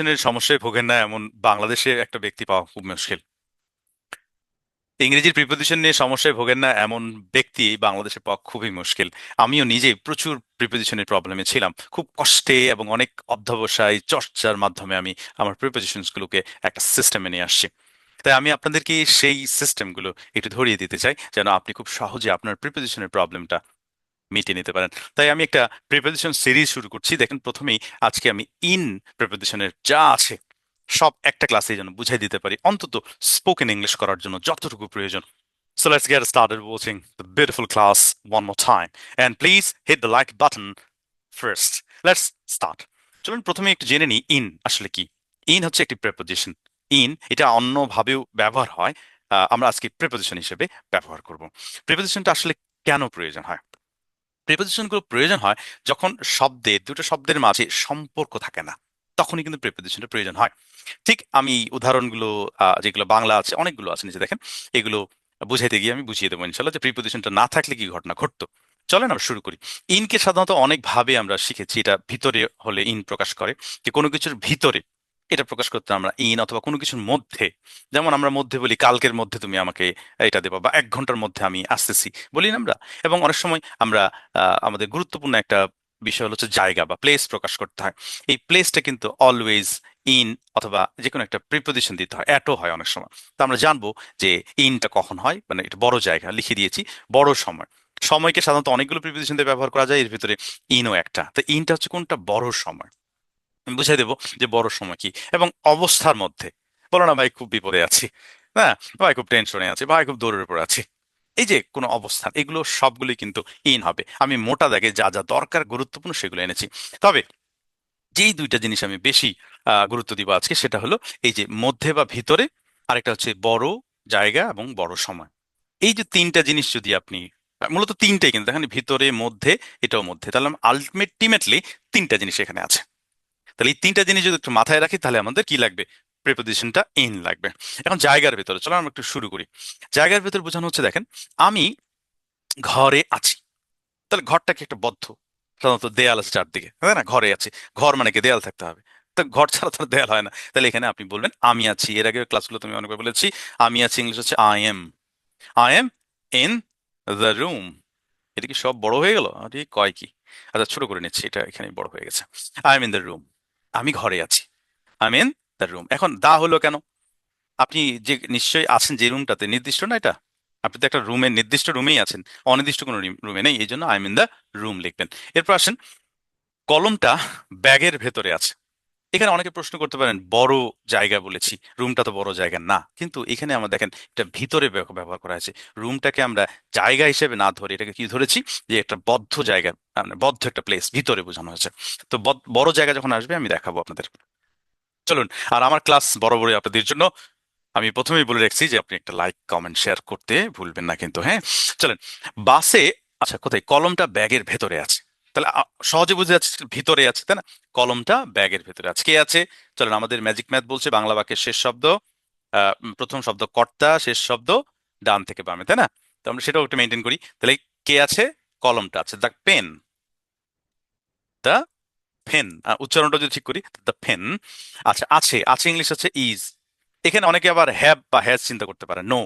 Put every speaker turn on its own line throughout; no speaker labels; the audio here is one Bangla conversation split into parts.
প্রিপোজিশনের সমস্যায় ভোগেন না এমন বাংলাদেশে একটা ব্যক্তি পাওয়া খুব মুশকিল। ইংরেজির প্রিপোজিশন নিয়ে সমস্যায় ভোগেন না এমন ব্যক্তি বাংলাদেশে পাওয়া খুবই মুশকিল। আমিও নিজে প্রচুর প্রিপোজিশনের প্রবলেমে ছিলাম। খুব কষ্টে এবং অনেক অধ্যবসায়, চর্চার মাধ্যমে আমি আমার প্রিপোজিশনস গুলোকে একটা সিস্টেমে নিয়ে আসছি। তাই আমি আপনাদেরকে সেই সিস্টেমগুলো একটু ধরিয়ে দিতে চাই যেন আপনি খুব সহজে আপনার প্রিপোজিশনের প্রবলেমটা মিটিয়ে নিতে পারেন। তাই আমি একটা প্রিপোজিশন সিরিজ শুরু করছি। দেখেন প্রথমেই আজকে আমি ইন প্রিপোজিশনের যা আছে, সব একটা ক্লাসে যেন বুঝাই দিতে পারি। অন্তত স্পোকেন ইংলিশ করার জন্য যতটুকু প্রয়োজন। So let's get started watching the beautiful class one more time. And please hit the like button first. Let's start. চলুন প্রথমে একটু জেনে নিই ইন আসলে কি। ইন হচ্ছে একটি প্রেপোজিশন ইন এটা অন্যভাবেও ব্যবহার হয়। আমরা আজকে প্রেপোজিশন হিসেবে ব্যবহার করব। প্রেপোজিশনটা আসলে কেন প্রয়োজন হয়? প্রেপোজিশনগুলো প্রয়োজন হয় যখন শব্দের দুটো শব্দের মাঝে সম্পর্ক থাকে না, তখনই কিন্তু প্রেপোজিশনটা প্রয়োজন হয়। ঠিক আমি উদাহরণগুলো যেগুলো বাংলা আছে, অনেকগুলো আছে নিচে দেখেন, এগুলো বুঝাইতে গিয়ে আমি বুঝিয়ে দেবো ইনশাল্লাহ যে প্রিপোজিশনটা না থাকলে কি ঘটনা ঘটতো। চলেন আমরা শুরু করি। ইনকে সাধারণত অনেকভাবে আমরা শিখেছি, এটা ভিতরে হলে ইন প্রকাশ করে, যে কোনো কিছুর ভিতরে এটা প্রকাশ করতে আমরা ইন অথবা কোনো কিছুর মধ্যে। যেমন আমরা মধ্যে বলি, কালকের মধ্যে তুমি আমাকে এটা দেবা বা এক ঘণ্টার মধ্যে আমি আসতেছি। বলি না আমরা। এবং অনেক সময় আমরা আমাদের গুরুত্বপূর্ণ একটা বিষয় হলো হচ্ছে জায়গা বা প্লেস প্রকাশ করতে হয়। এই প্লেসটা কিন্তু অলওয়েজ ইন অথবা যে কোনো একটা প্রিপোজিশন দিতে হয় অ্যাটো হয় অনেক সময়। তো আমরা জানব যে ইনটা কখন হয় মানে এটা বড় জায়গা, লিখে দিয়েছি, বড় সময়। সময়কে সাধারণত অনেকগুলো প্রিপোজিশন দিয়ে ব্যবহার করা যায়, এর ভিতরে ইনও একটা। তো ইনটা হচ্ছে কোনটা? বড় সময়। আমি বুঝাই দেবো যে বড় সময় কি এবং অবস্থার মধ্যে। বলো না ভাই, খুব বিপদে আছি। হ্যাঁ ভাই খুব টেনশনে আছে, ভাই খুব দৌড়ের উপর আছি। এই যে কোনো অবস্থান, এগুলো সবগুলোই কিন্তু ইন হবে। আমি মোটা দাগে যা যা দরকার, গুরুত্বপূর্ণ সেগুলো এনেছি। তবে যেই দুইটা জিনিস আমি বেশি গুরুত্ব দিব আজকে, সেটা হলো এই যে মধ্যে বা ভিতরে, আরেকটা হচ্ছে বড় জায়গা এবং বড় সময়। এই যে তিনটা জিনিস যদি আপনি, মূলত তিনটাই কিন্তু, দেখেন ভিতরে, মধ্যে, এটাও মধ্যে। তাহলে আলটিমেটলি তিনটা জিনিস এখানে আছে। তাহলে এই তিনটা জিনিস যদি একটু মাথায় রাখি, তাহলে আমাদের কি লাগবে? প্রিপোজিশনটা ইন লাগবে। এখন জায়গার ভেতরে, চলো আমরা একটু শুরু করি। জায়গার ভেতরে বোঝানো হচ্ছে, দেখেন, আমি ঘরে আছি। তাহলে ঘরটা কি একটা বদ্ধ? সাধারণত দেয়াল আছে চারদিকে, তাই না? ঘরে আছে। ঘর মানে কি? দেয়াল থাকতে হবে। তো ঘর ছাড়া তো দেয়াল হয় না। তাহলে এখানে আপনি বলবেন, আমি আছি। এর আগে ক্লাসগুলো তুমি অনেকবার বলেছি, আমি আছি ইংলিশ হচ্ছে I am I am in the room এটা কি সব বড় হয়ে গেল? আরে কয় কি? আচ্ছা ছোট করে নিচ্ছি, এটা এখানে বড় হয়ে গেছে। I am in the room আমি ঘরে আছি। আই মিন দ্য রুম এখন দা হলো কেন? আপনি যে নিশ্চয়ই আছেন যে রুমটাতে নির্দিষ্ট না এটা? আপনি তো একটা রুমে নির্দিষ্ট রুমেই আছেন। অনির্দিষ্ট কোনো রুমে নেই, এই জন্য আই মিন দ্য রুম লিখবেন। এরপর আসেন, কলমটা ব্যাগের ভেতরে আছে। এখানে অনেকে প্রশ্ন করতে পারেন, বড় জায়গা বলেছি, রুমটা তো বড় জায়গা না। কিন্তু এখানে আমরা দেখেন এটা ভিতরে ব্যবহার করা হয়েছে রুমটাকে আমরা জায়গা হিসেবে না ধরে, এটাকে কি ধরেছি? যে একটা বদ্ধ জায়গা মানে বদ্ধ একটা প্লেস ভিতরে বোঝানো হয়েছে। তো বড় জায়গা যখন আসবে, আমি দেখাবো আপনাদের। চলুন, আর আমার ক্লাস বরাবরই আপনাদের জন্য, আমি প্রথমেই বলে রাখছি যে আপনি একটা লাইক কমেন্ট শেয়ার করতে ভুলবেন না কিন্তু হ্যাঁ? চলেন, বাসে আচ্ছা কোথায়? কলমটা ব্যাগের ভেতরে আছে। তাহলে সহজে বুঝে যাচ্ছে ভিতরে আছে, তাই না? কলমটা ব্যাগের ভেতরে আছে। কে আছে? চলেন, আমাদের ম্যাজিক ম্যাথ বলছে বাংলা বাক্যের শেষ শব্দ প্রথম শব্দ কর্তা, শেষ শব্দ ডান থেকে বামে, তাই না? তো আমরা সেটাও একটু মেনটেন করি। তাহলে কে আছে? কলমটা আছে। The pen. The pen. উচ্চারণটা যদি ঠিক করি, দ্য পেন। আচ্ছা আছে। আছে ইংলিশ হচ্ছে ইজ। এখানে অনেকে আবার হ্যাভ বা হ্যাজ চিন্তা করতে পারে। নো।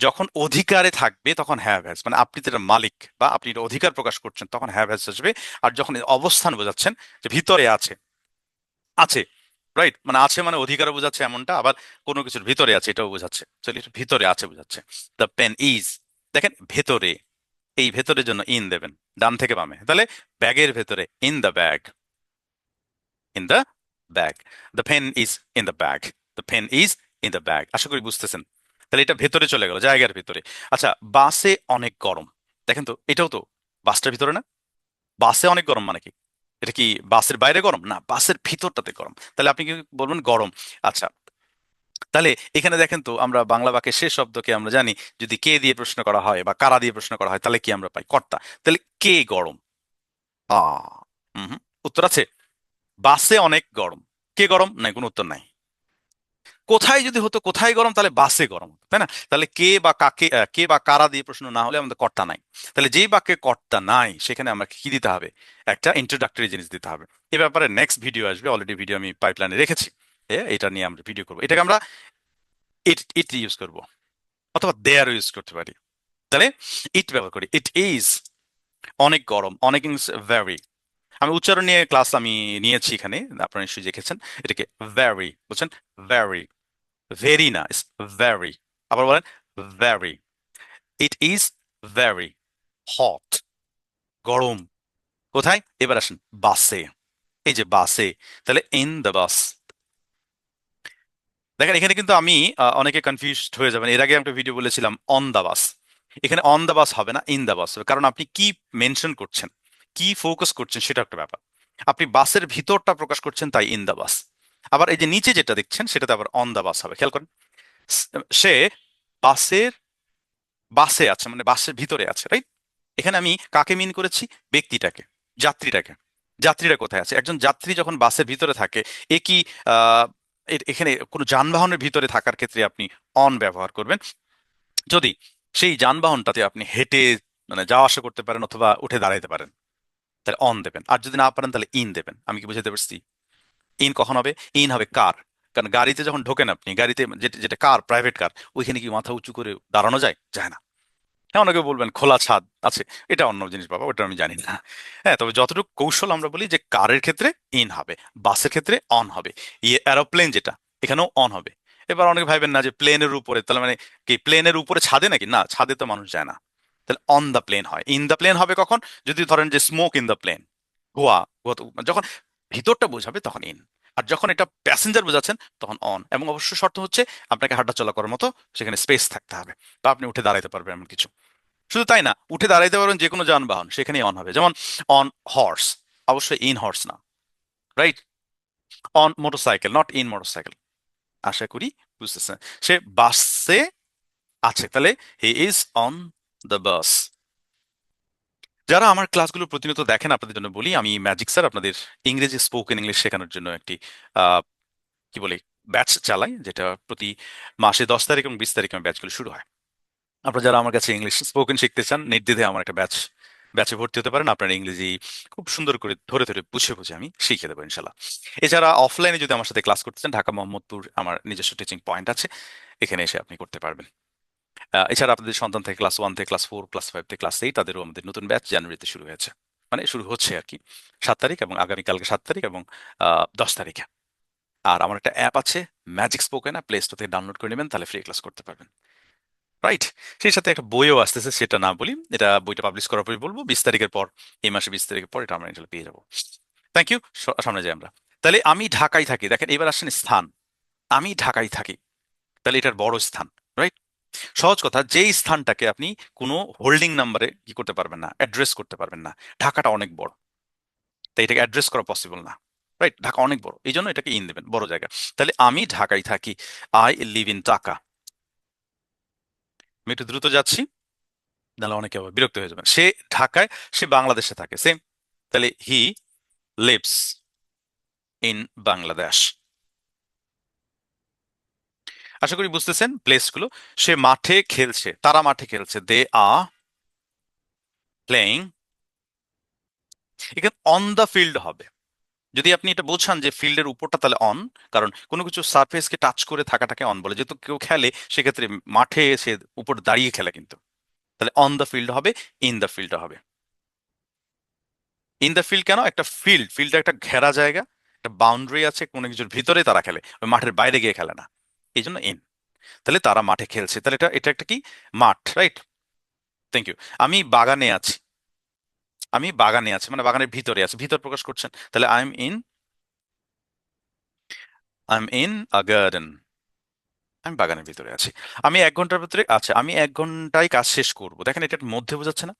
যখন অধিকারে থাকবে তখন হ্যাভ হ্যাজ মানে আপনি যেটা মালিক বা আপনি এটা অধিকার প্রকাশ করছেন, তখন হ্যাভ হ্যাজ আসবে। আর যখন অবস্থান বোঝাচ্ছেন যে ভিতরে আছে আছে রাইট মানে আছে মানে অধিকার বোঝাচ্ছে এমনটা, আবার কোনো কিছুর ভিতরে আছে এটাও বোঝাচ্ছে। এটা ভিতরে আছে বোঝাচ্ছে। দ্য পেন ইজ দেখেন ভেতরে, এই ভেতরের জন্য ইন দেবেন, ডান থেকে বামে। তাহলে ব্যাগের ভেতরে in the bag in the bag the pen is in the bag the pen is in the bag আশা করি বুঝতেছেন। তাহলে এটা ভেতরে চলে গেল, জায়গার ভিতরে। আচ্ছা বাসে অনেক গরম। দেখেন তো, এটাও তো বাসটার ভিতরে না? বাসে অনেক গরম মানে কি? এটা কি বাসের বাইরে গরম? না, বাসের ভিতরটাতে গরম। তাহলে আপনি কি বলবেন গরম? আচ্ছা তাহলে এখানে দেখেন তো, আমরা বাংলা বাক্যের শেষ শব্দকে আমরা জানি, যদি কে দিয়ে প্রশ্ন করা হয় বা কারা দিয়ে প্রশ্ন করা হয়, তাহলে কি আমরা পাই? কর্তা। তাহলে কে গরম? আ উত্তর আছে। বাসে অনেক গরম। কে গরম? নাই, কোনো উত্তর নাই। কোথায় যদি হতো, কোথায় গরম? তাহলে বাসে গরম হতো, তাই না? তাহলে কে বা কাকে কে বা কারা দিয়ে প্রশ্ন না হলে আমাদের কর্তা নাই। তাহলে যেই বাক্যে কর্তা নাই, সেখানে আমরা কি দিতে হবে? একটা ইন্ট্রোডাক্টরি জিনিস দিতে হবে। এ ব্যাপারে নেক্সট ভিডিও আসবে অলরেডি ভিডিও আমি পাইপলাইনে রেখেছি। এটা নিয়ে আমরা ভিডিও করব। এটাকে আমরা ইট ইট ইউজ করব, অথবা দেয়ার ইউজ করতে পারি। তাহলে ইট ব্যবহার করি। ইট ইজ অনেক গরম, অনেক ভ্যারি আমি উচ্চারণ নিয়ে ক্লাস আমি নিয়েছি এখানে, আপনারা নিশ্চয়ই দেখেছেন। এটাকে ভ্যারি বুঝছেন ভ্যারি ভেরি না ভ্যারি আবার বলেন very it is very hot গরম। কোথায়? এবার আসেন, বাসে। এই যে বাসে, তাহলে ইন দ্য বাস দেখেন, এখানে কিন্তু আমি অনেকে কনফিউজড হয়ে যাবেন। এর আগে একটা ভিডিও বলেছিলাম অন দ্য বাস এখানে অন দ্য বাস হবে না ইন দ্য বাস হবে। কারণ আপনি কি মেনশন করছেন? কি ফোকাস করছেন সেটা একটা ব্যাপার। আপনি বাসের ভিতরটা প্রকাশ করছেন তাই ইন দ্য বাস আবার এই যে নিচে যেটা দেখছেন সেটাতে আবার অন দ্য বাস হবে, খেয়াল করেন। সে বাসের, বাসে আছে মানে বাসের ভিতরে আছে রাইট এখানে আমি কাকে মিন করেছি? ব্যক্তিটাকে, যাত্রীটাকে। যাত্রীরা কোথায় আছে? একজন যাত্রী যখন বাসের ভিতরে থাকে, এ কি এখানে কোনো যানবাহনের ভিতরে থাকার ক্ষেত্রে আপনি অন ব্যবহার করবেন? যদি সেই যানবাহনটাতে আপনি হেঁটে মানে যাওয়া আসা করতে পারেন অথবা উঠে দাঁড়াইতে পারেন। তাহলে অন দেবেন। আর যদি না পারেন, তাহলে ইন দেবেন। আমি কি বুঝাতে পারছি? ইন কখন হবে? ইন হবে কার কারণ গাড়িতে যখন ঢোকেন আপনি, গাড়িতে যেটা যেটা কার প্রাইভেট কার ওইখানে কি মাথা উঁচু করে দাঁড়ানো যায়? যায় না। হ্যাঁ অনেকে বলবেন, খোলা ছাদ আছে। এটা অন্য জিনিস বাবা, ওটা আমি জানি না। হ্যাঁ তবে যতটুকু কৌশল আমরা বলি যে কারের ক্ষেত্রে ইন হবে, বাসের ক্ষেত্রে অন হবে। ইয়ে অ্যারোপ্লেন যেটা, এখানেও অন হবে। এবার অনেকে ভাইবেন না যে প্লেনের উপরে, তাহলে মানে কি প্লেনের উপরে ছাদে নাকি? না, ছাদে তো মানুষ যায় না। তাহলে অন দ্য প্লেন হয়। ইন দ্য প্লেন হবে কখন? যদি ধরেন যে স্মোক ইন দ্য প্লেন তো- যখন ভিতরটা বোঝাবে তখন ইন আর যখন এটা প্যাসেঞ্জার বোঝাচ্ছেন, তখন অন এবং অবশ্য শর্ত হচ্ছে আপনাকে হাঁটা চলা করার মতো সেখানে স্পেস থাকতে হবে। বা আপনি উঠে দাঁড়াইতে পারবেন এমন কিছু। শুধু তাই না, উঠে দাঁড়াইতে পারবেন যে কোনো যানবাহন, সেখানেই অন হবে। যেমন অন হর্স অবশ্যই ইন হর্স না। Right on motorcycle not in motorcycle আশা করি বুঝতেছেন। সে বাসে আছে। তাহলে he is on the bus যারা আমার ক্লাসগুলো প্রতিনিয়ত দেখেন, আপনাদের জন্য বলি, আমি ম্যাজিক স্যার আপনাদের ইংরেজি স্পোকেন ইংলিশ শেখানোর জন্য একটি কি বলে ব্যাচ চালাই, যেটা প্রতি মাসে দশ তারিখ এবং বিশ তারিখ আমার ব্যাচগুলো শুরু হয়। আপনারা যারা আমার কাছে ইংলিশ স্পোকেন শিখতে চান নির্দ্বিধে আমার একটা ব্যাচ ব্যাচে ভর্তি হতে পারেন। আপনার ইংরেজি খুব সুন্দর করে ধরে ধরে বুঝে বুঝে আমি শিখিয়ে দেবো ইনশাল্লাহ এছাড়া অফলাইনে যদি আমার সাথে ক্লাস করতে চান ঢাকা মোহাম্মদপুর আমার নিজস্ব টিচিং পয়েন্ট আছে, এখানে এসে আপনি করতে পারবেন। এছাড়া আপনাদের সন্তান থেকে ক্লাস ওয়ান থেকে ক্লাস ফোর ক্লাস ফাইভ থেকে ক্লাস এইট তাদেরও আমাদের নতুন ব্যাচ জানুয়ারিতে শুরু হয়েছে। মানে শুরু হচ্ছে আর কি। সাত তারিখ এবং আগামীকালকে সাত তারিখ এবং দশ তারিখে। আর আমার একটা অ্যাপ আছে ম্যাজিক স্পোকেন প্লে স্টোর থেকে ডাউনলোড করে নেবেন, তাহলে ফ্রি ক্লাস করতে পারবেন। রাইট সেই সাথে একটা বইও আসতেছে, সেটা না বলি। এটা বইটা পাবলিশ করার পরে বলব। বিশ তারিখের পর, এই মাসে বিশ তারিখের পর এটা আমরা পেয়ে যাব। থ্যাংক ইউ সামনে যাই আমরা। তাহলে আমি ঢাকায় থাকি। দেখেন, এবার আসেন স্থান। আমি ঢাকায় থাকি। তাহলে এটার বড় স্থান রাইট সহজ কথা, যেই স্থানটাকে আপনি কোনো হোল্ডিং নাম্বারে কি করতে পারবেন না অ্যাড্রেস করতে পারবেন না, ঢাকাটা অনেক বড়। তাই এটাকে অ্যাড্রেস করা পসিবল না রাইট ঢাকা অনেক বড় এই জন্য এটাকে ইন দেবেন, বড় জায়গা। তাহলে আমি ঢাকায় থাকি আই লিভ ইন ঢাকা আমি একটু দ্রুত যাচ্ছি, নাহলে অনেকে বিরক্ত হয়ে যাবেন। সে ঢাকায়, সে বাংলাদেশে থাকে সেম তাহলে হি লিভস ইন বাংলাদেশ আশা করি বুঝতেছেন প্লেসগুলো সে মাঠে খেলছে, তারা মাঠে খেলছে। দে আ প্লেইং এখানে অন দ্য ফিল্ড হবে। যদি আপনি এটা বোঝান যে ফিল্ডের উপরটা তাহলে অন কারণ কোনো কিছু সারফেসকে টাচ করে থাকাটাকে অন বলে। যেহেতু কেউ খেলে, সেক্ষেত্রে মাঠে সে উপর দাঁড়িয়ে খেলে কিন্তু। তাহলে অন দ্য ফিল্ড হবে ইন দ্য ফিল্ড হবে। ইন দ্য ফিল্ড কেন? একটা ফিল্ড ফিল্ডটা একটা ঘেরা জায়গা, একটা বাউন্ডারি আছে কোনো কিছুর ভিতরে তারা খেলে। ওই মাঠের বাইরে গিয়ে খেলে না। এই জন্য ইন তাহলে তারা মাঠে খেলছে। তাহলে এটা এটা একটা কি? মাঠ রাইট থ্যাংক ইউ আমি বাগানে আছি। আমি বাগানে আছি মানে বাগানের ভিতরে আছি। ভিতর প্রকাশ করছেন। তাহলে I am in I am in a garden আমি বাগানের ভিতরে আছি। আমি এক ঘণ্টার ভিতরে আচ্ছা আমি এক ঘন্টায় কাজ শেষ করব। দেখেন এটা মধ্যে বোঝাচ্ছে না?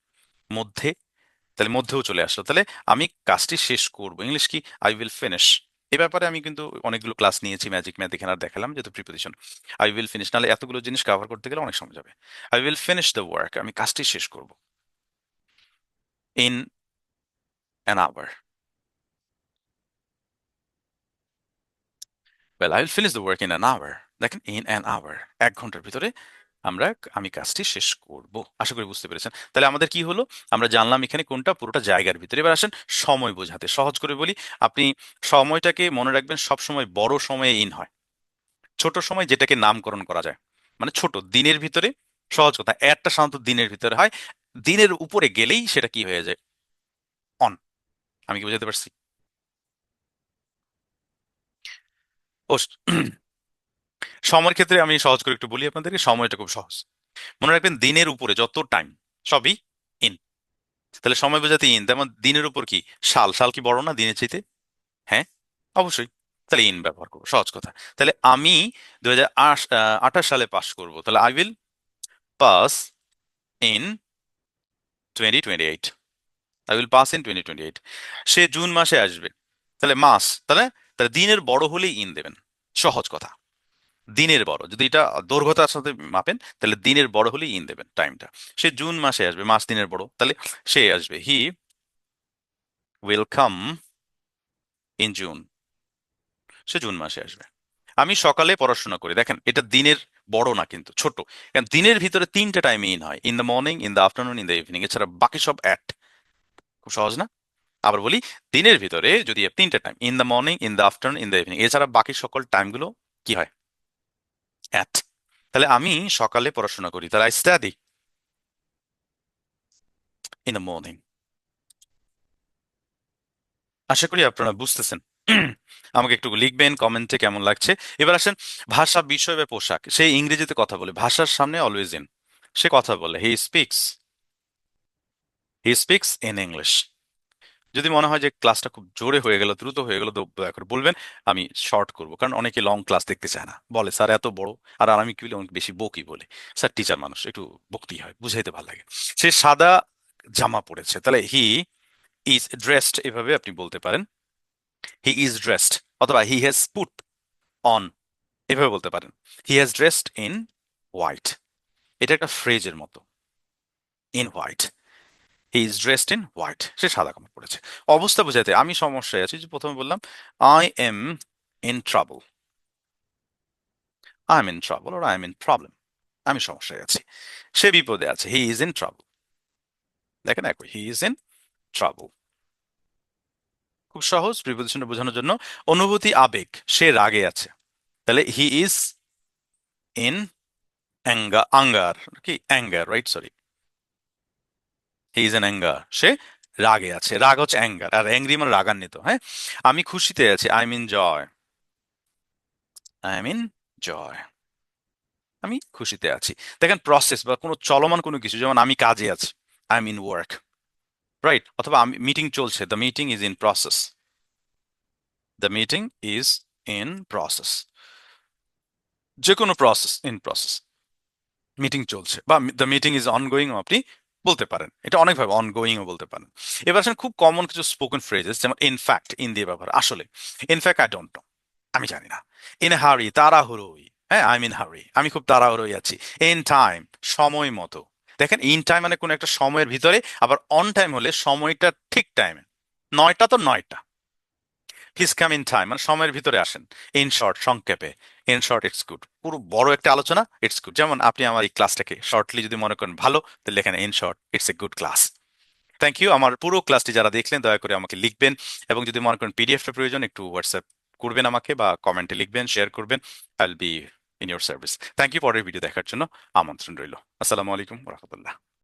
মধ্যে, তাহলে মধ্যেও চলে আসলো। তাহলে আমি কাজটি শেষ করব। ইংলিশ কি? আই উইল ফিনিশ এ ব্যাপারে আমি কিন্তু অনেকগুলো ক্লাস নিয়েছি ম্যাজিক ম্যাথ এখানে আর দেখালাম, যেহেতু প্রিপোজিশন আই উইল ফিনিশ নাহলে এতগুলো জিনিস কভার করতে গেলে অনেক সময় যাবে। I will finish the work আমি কাজটি শেষ করব। In an hour well I will finish the work in an hour দেখেন ইন অ্যান আওয়ার এক ঘণ্টার ভিতরে আমরা আমি কাজটি শেষ করব। আশা করি বুঝতে পেরেছেন। তাহলে আমাদের কি হলো? আমরা জানলাম এখানে কোনটা, পুরোটা জায়গার ভিতরে। এবার আসেন সময় বোঝাতে। সহজ করে বলি, আপনি সময়টাকে মনে রাখবেন সব সময় বড় সময়ে ইন হয়। ছোট সময় যেটাকে নামকরণ করা যায়। মানে ছোট, দিনের ভিতরে। সহজ কথা, একটা সাধারণত দিনের ভিতরে হয়। দিনের উপরে গেলেই সেটা কি হয়ে যায়? অন আমি কি বুঝাতে পারছি? সময়ের ক্ষেত্রে আমি সহজ করে একটু বলি আপনাদেরকে, সময়টা খুব সহজ। মনে রাখবেন দিনের উপরে যত টাইম সবই ইন তাহলে সময় বোঝাতে ইন তেমন দিনের উপর কি? সাল। সাল কি বড় না দিনের চাইতে? হ্যাঁ অবশ্যই। তাহলে ইন ব্যবহার করব, সহজ কথা। তাহলে আমি দু হাজার আঠাশ সালে পাশ করব। তাহলে I will pass in twenty twenty eight I will pass in twenty twenty eight say June মাসে আসবে। তাহলে মাস, তাহলে তাহলে দিনের বড় হলেই ইন দেবেন। সহজ কথা। দিনের বড়। যদি এটা দৈর্ঘ্যতার সাথে মাপেন, তাহলে দিনের বড় হলেই ইন দেবেন টাইমটা সে জুন মাসে আসবে, মাস দিনের বড়, তাহলে সে আসবে। He will come in June say June মাসে আসবে। আমি সকালে পড়াশোনা করি। দেখেন, এটা দিনের বড় না কিন্তু, ছোট। কারণ দিনের ভিতরে তিনটা টাইম ইন হয়। In the morning in the afternoon in the evening এছাড়া বাকি সব অ্যাট খুব সহজ না? আবার বলি, দিনের ভিতরে যদি তিনটা time in the morning in the afternoon in the evening এছাড়া বাকি সকল টাইমগুলো কি হয়? অ্যাট তাহলে আমি সকালে পড়াশোনা করি, তাহলে I study in the morning আশা করি আপনারা বুঝতেছেন। আমাকে একটু লিখবেন, কমেন্টে কেমন লাগছে। এবার আসেন, ভাষা, বিষয় বা পোশাক। সে ইংরেজিতে কথা বলে, ভাষার সামনে অলওয়েজ ইন সে কথা বলে he speaks he speaks in English যদি মনে হয় যে ক্লাসটা খুব জোরে হয়ে গেল, দ্রুত হয়ে গেল তো দয়া করে বলবেন, আমি শর্ট করব। কারণ অনেকে লং ক্লাস দেখতে চায় না। বলে, স্যার, এত বড়? আর আমি কি অনেক বেশি বকি বলে। স্যার টিচার মানুষ, একটু বকতেই হয়, বুঝাইতে ভালো লাগে। সে সাদা জামা পড়েছে তাহলে হি ইজ ড্রেসড এভাবে আপনি বলতে পারেন। হি ইজ ড্রেসড অথবা হি হ্যাজ পুট অন এভাবে বলতে পারেন। He has dressed in white এটা একটা ফ্রেজের মতো। In white he is dressed in white সে সাদা কাপড় পরেছে। অবস্থা বোঝাতে আমি সমস্যায় আছি যে প্রথমে বললাম I am in trouble I am in trouble or I am in problem আমি সমস্যায় আছি। সে বিপদে আছে। হি ইজ ইন ট্রাবল দেখেন একই হি ইজ ইন ট্রাবল খুব সহজ প্রিপোজিশনটা বোঝানোর জন্য। অনুভূতি আবেগ। সে রাগে আছে। তাহলে হি ইজ ইন আঙ্গার কি? Anger right sorry he is an anger সে রাগে আছে। রাগ হচ্ছে অ্যাঙ্গার আর অ্যাংরি মানে রাগান্বিত হ্যাঁ? আমি খুশিতে আছি। I mean Joy I mean জয় আমি খুশিতে আছি। দেখেন প্রসেস বা কোনো চলমান কোনো কিছু, যেমন আমি কাজে আছি। আই মিন ওয়ার্ক রাইট অথবা আমি মিটিং চলছে। The meeting is in process the meeting is in process যে কোনো প্রসেস ইন প্রসেস মিটিং চলছে। বা দ্য মিটিং ইজ অনগোয়িং আপনি বলতে পারেন। এটা অনেকভাবে অনগোয়িংও বলতে পারেন। এবার আসেন খুব কমন কিছু স্পোকেন ফ্রেজেস যেমন ইনফ্যাক্ট ইন দিয়ে ব্যবহার। আসলে ইনফ্যাক্ট আই ডোন্ট নো আমি জানি না। ইন হারি তাড়াহুড়োই হ্যাঁ আই মিন হারি আমি খুব তাড়াহুড়োই আছি ইন টাইম সময় মতো দেখেন ইন টাইম মানে কোনো একটা সময়ের ভিতরে, আবার অন টাইম হলে সময়টা ঠিক টাইমে নয়টা তো নয়টা। প্লিজ কাম ইন টাইম মানে সময়ের ভিতরে আসেন। ইন শর্ট সংক্ষেপে। ইন শর্ট ইটস গুড পুরো বড় একটা আলোচনা ইটস গুড যেমন আপনি আমার এই ক্লাসটাকে শর্টলি যদি মনে করেন ভালো, তাহলে এখানে in short it's a good class thank you আমার পুরো ক্লাসটি যারা দেখলেন, দয়া করে আমাকে লিখবেন এবং যদি মনে করেন পিডিএফটা প্রয়োজন, একটু হোয়াটসঅ্যাপ করবেন আমাকে বা কমেন্টে লিখবেন শেয়ার করবেন I be in your service thank you পরের ভিডিও দেখার জন্য আমন্ত্রণ রইল। আসসালামু আলাইকুম রহমতুল্লাহ।